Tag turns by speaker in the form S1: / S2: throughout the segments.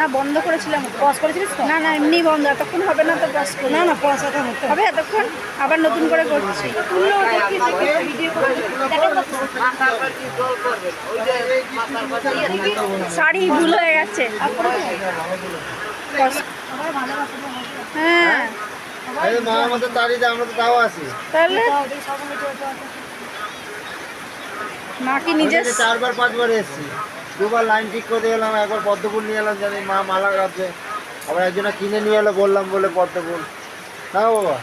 S1: না বন্ধ করেছিলাম।
S2: পজ করেছিলিস তো?
S1: না না এমনি বন্ধ। এতক্ষণ হবে না তো পজ করে।
S2: না না পজ এখন হতে হবে
S1: হবে এতক্ষণ? আবার নতুন করে করছি।
S2: তুললো দেখি দেখি ভিডিও করে
S1: শাড়ি ভুল হয়ে গেছে। হ্যাঁ।
S3: মা আমাদের দাঁড়িয়ে আমরা তো তাও আছি।
S1: তাহলে? মা কি নিজে
S3: চারবার পাঁচবার এসেছি। দুবার লাইন ঠিক করে এলাম একবার পদ্মফুল নিয়ে এলাম জানি মা মালা গাছে আবার একজনে কিনে নিয়ে এলো বললাম বলে পদ্মফুল না বাবা।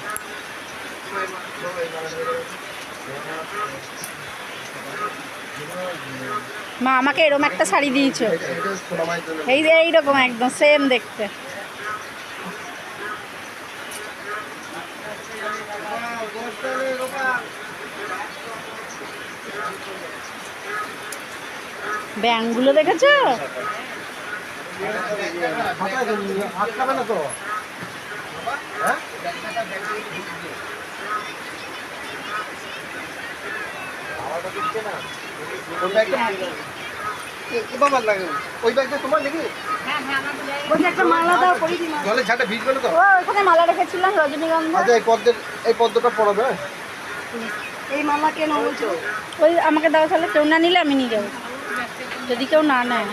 S1: মা আমাকে এরকম একটা শাড়ি দিয়েছ। এই যে এইরকম একদম সেম দেখতে ব্যাংকগুলো দেখেছ
S3: হাত খাবে না তো হ্যাঁ আমারটা দিচ্ছে না ওই ব্যাগটা এ- এ বাবার লাগে ওই ব্যাগটা তোমার নাকি
S2: বলছি একটা মালা
S1: রেখেছিলাম রজনীগন্ধা।
S3: আচ্ছা এই পদ্মটা পড়াবে?
S2: এই মালা কেন বলছো?
S1: ওই আমাকে দাও তাহলে কেউ না নিলে আমি নিয়ে যাব। যদি কেউ না নেয়।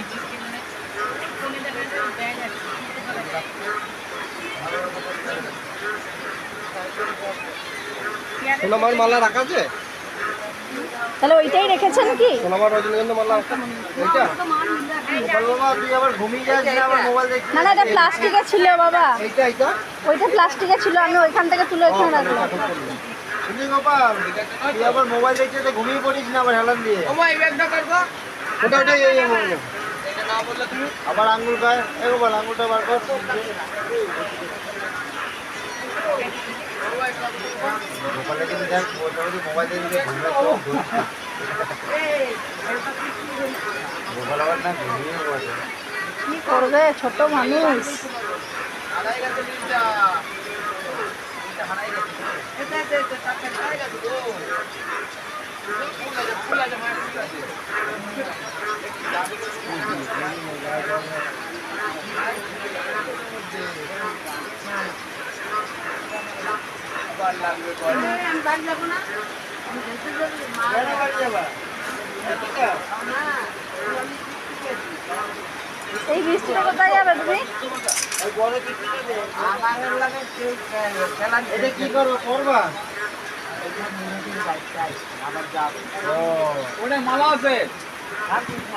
S3: সোনামার মালা রাখা আছে?
S1: তাহলে ওইটাই রেখেছেন কি?
S3: সোনামার রজনীগন্ধা মালা না
S1: না এটা প্লাস্টিকের ছিল বাবা। ওইটা প্লাস্টিকের ছিল আমি ওইখান থেকে তুলে ওইখানে রাখলাম।
S3: গোপাল? তুই আবার মোবাইল দেখতে দেখতে ঘুমিয়ে পড়িস না আবার হেলান দিয়ে। ওটা ওটা এই। আবার আঙ্গুল খায় এ গোপাল, আঙ্গুলটা বার কর।
S1: কি করবে? ছোট মানুষ। এই বৃষ্টিতে কোথায় যাবে তুমি?
S3: এটা কি করব করবা?
S4: ওটা মালা আছে।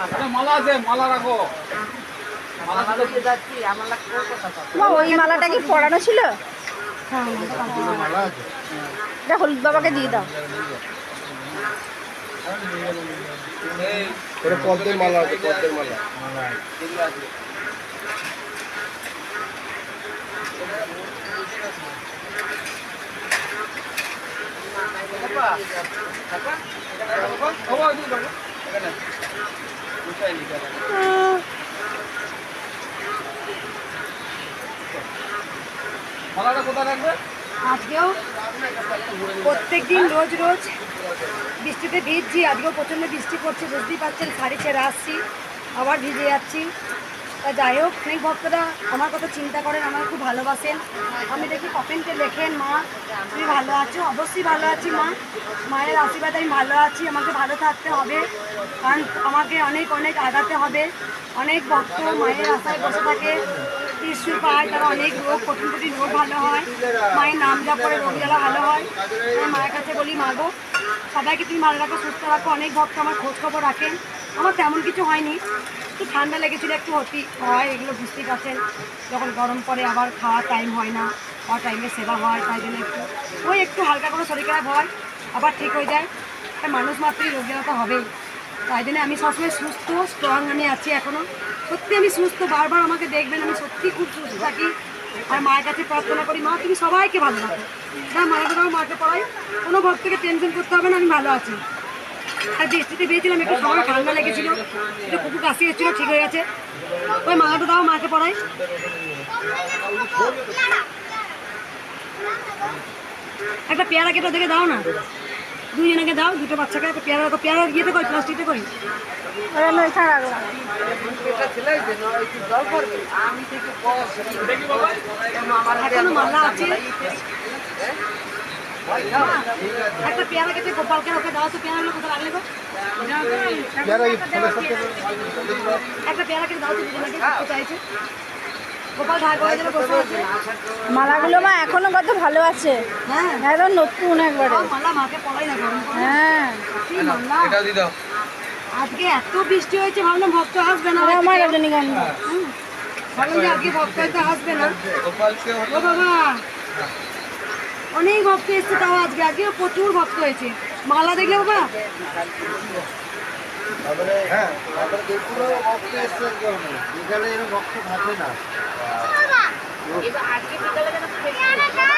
S4: ওটা মালা আছে মালা রাখো।
S1: ওই মালাটা কি পড়ানো ছিল?
S3: মালা
S1: এটা হলুদ বাবাকে দিয়ে দাও।
S3: পদ্মের মালা আছে পদ্মের মালা।
S2: আজকেও প্রত্যেক দিন রোজ রোজ বৃষ্টিতে ভিজছি, আজকেও প্রচণ্ড বৃষ্টি পড়ছে, বুঝতেই পারছেন, শাড়ি ছেড়ে আসছি, আবার ভিজে যাচ্ছি। তা যাই হোক, অনেক ভক্তরা আমার কথা চিন্তা করেন, আমাকে খুব ভালোবাসেন। আমি দেখি কমেন্টে লেখেন, মা, তুমি ভালো আছো? অবশ্যই ভালো আছি, মা। মায়ের আশীর্বাদ আমি ভালো আছি, আমাকে ভালো থাকতে হবে। কারণ আমাকে অনেক অনেক আগাতে হবে। অনেক ভক্ত মায়ের আশায় বসে থাকে। ত্রিশুল পায়, তারা অনেক রোগ, কঠিন কঠিন রোগ ভালো হয়। মায়ের নাম যা করে রোগ জ্বালা ভালো হয়। মায়ের কাছে বলি মাগো সবাইকে তুমি ভালো রাখো, সুস্থ রাখো। অনেক ভক্ত আমার খোঁজ খবর রাখেন। আমার তেমন কিছু হয়নি। একটু ঠান্ডা লেগেছিল, একটু হতি হয়, এগুলো বুঝতেই পারছেন। যখন গরম পড়ে, আবার খাওয়ার টাইম হয় না। খাওয়ার টাইমে সেবা হয়, তাই জন্য একটু, ওই একটু হালকা করে শরীর খারাপ হয়, আবার ঠিক হয়ে যায়। মানুষ মাত্রই রোগ তো হবেই। তাই জন্য আমি সবসময় সুস্থ স্ট্রং আমি আছি এখনও সত্যি আমি সুস্থ, বারবার আমাকে দেখবেন, আমি সত্যি খুব সুস্থ থাকি। আর মায়ের কাছে প্রার্থনা করি, মা, তুমি সবাইকে ভালো রাখো। হ্যাঁ মায়ের কথা মাকে পড়াই। কোনো ভক্তকে টেনশন করতে হবে না, আমি ভালো আছি। আর বৃষ্টিতে বেরিয়েছিলাম একটু সবার ঠান্ডা লেগেছিল। একটু কুকুর কাশি এসেছিল, ঠিক হয়ে গেছে। ওই মালাটা দাও মাকে পড়াই। একটা পেয়ারা কেটে দেখে দাও না। দুইজনকে দাও দুটো বাচ্চাকে একটা পেয়ারা রাখো পেয়ারা ইয়েতে প্লাস্টিকতে
S1: ওরা রাখলাম
S2: এখনও মাল্লা আছে? একটা পেয়ারা কেটে গোপালকে ওকে দাও তো পেয়ারা গো? একটা পেয়ারা কেটে দাও তো চাইছে।
S1: মালাগুলো মা এখনও কত ভালো আছে।
S2: হ্যাঁ।
S1: একদম নতুন একবারে। হ্যাঁ।
S2: আজকে এত বৃষ্টি হয়েছে ভাবলাম ভক্ত আসবে না।
S1: আমার রজনীগন্ধা।
S2: ভাবলাম যে আজকে ভক্ত হয়তো আসবে না। ও বাবা। অনেক ভক্ত এসছে তাও আজকে। আজকে প্রচুর ভক্ত হয়েছে। মালা দেখলে বাবা?
S3: তারপরে হ্যাঁ। তারপরে দেখুন ভক্ত এসছে কেউ নেই বিকালে এরকম ভক্ত থাকে না।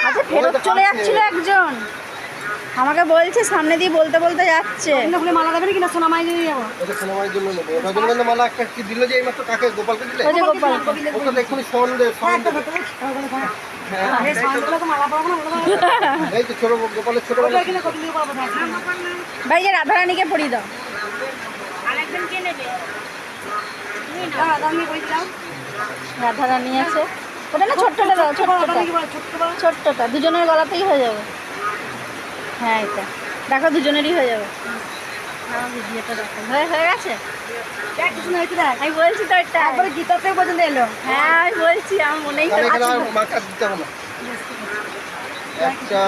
S1: আচ্ছা ফেরত চলে যাচ্ছিল একজন। আমাকে বলছে সামনে দিয়ে বলতে বলতে যাচ্ছে।
S2: ফুলে মালা কিনা? সোনা মাই যাব।
S3: ওটা সিনেমার জন্য নেব রজনীগন্ধা মালা একটা কি দিল যে এইমাত্র কাকে? গোপালকে দিলে?
S1: ওই যে গোপাল।
S3: ওকে তো এক্ষুনি সন্দেহ
S2: হ্যাঁ।
S3: এই তো ছোট গোপালের ছোট
S2: না।
S1: ভাই যে রাধারানীকে পরিয়ে দাও।
S2: হ্যাঁ, দাঁড়িয়ে বই দিলাম।
S1: রাধারানী আছে ওটা না ছোট্টটা দাও ছোট্টটা। ছোট্টটা। দুজনের গলাতেই হয়ে যাবে। হ্যাঁ এটা। দেখো দুজনেরই হয়ে যাবে। হ্যাঁ হয়ে গেছে?
S2: কি।
S1: আমি বলছি তো এটা।
S2: একবারে গীতাতেও পর্যন্ত এলো।
S1: হ্যাঁ আমি বলছি আমার মনেই
S3: না একটা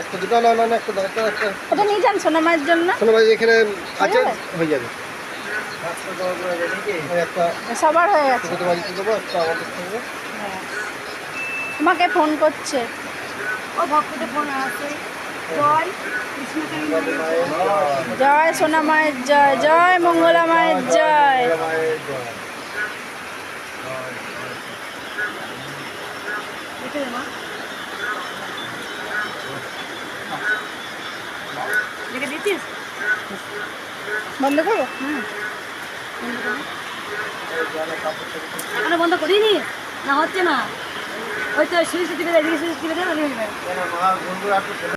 S3: একটা দুটো না না না একটা একটা একটা।
S1: ওটা নিয়ে যান সোনামায়ের জন্য।
S3: শোনো ভাই এখানে আছে হয়ে যাবে।
S1: সবার হয়ে গেছে।
S3: সঙ্গে
S1: তোমাকে ফোন করছে।
S2: ও ভক্তদের ফোন আসছে জয় মায়ের
S3: মায়ের জয়।
S1: জয় সোনা মায়ের জয় জয় মঙ্গলা মায়ের জয়।
S3: মায়ের জয়।
S2: দেখে দিচ্ছিস?
S1: বন্ধ করব?
S2: এখনও বন্ধ করিনি না? হচ্ছে না। ওই তো সুইচ টিপে দেয় সুইচ টিপে দেয়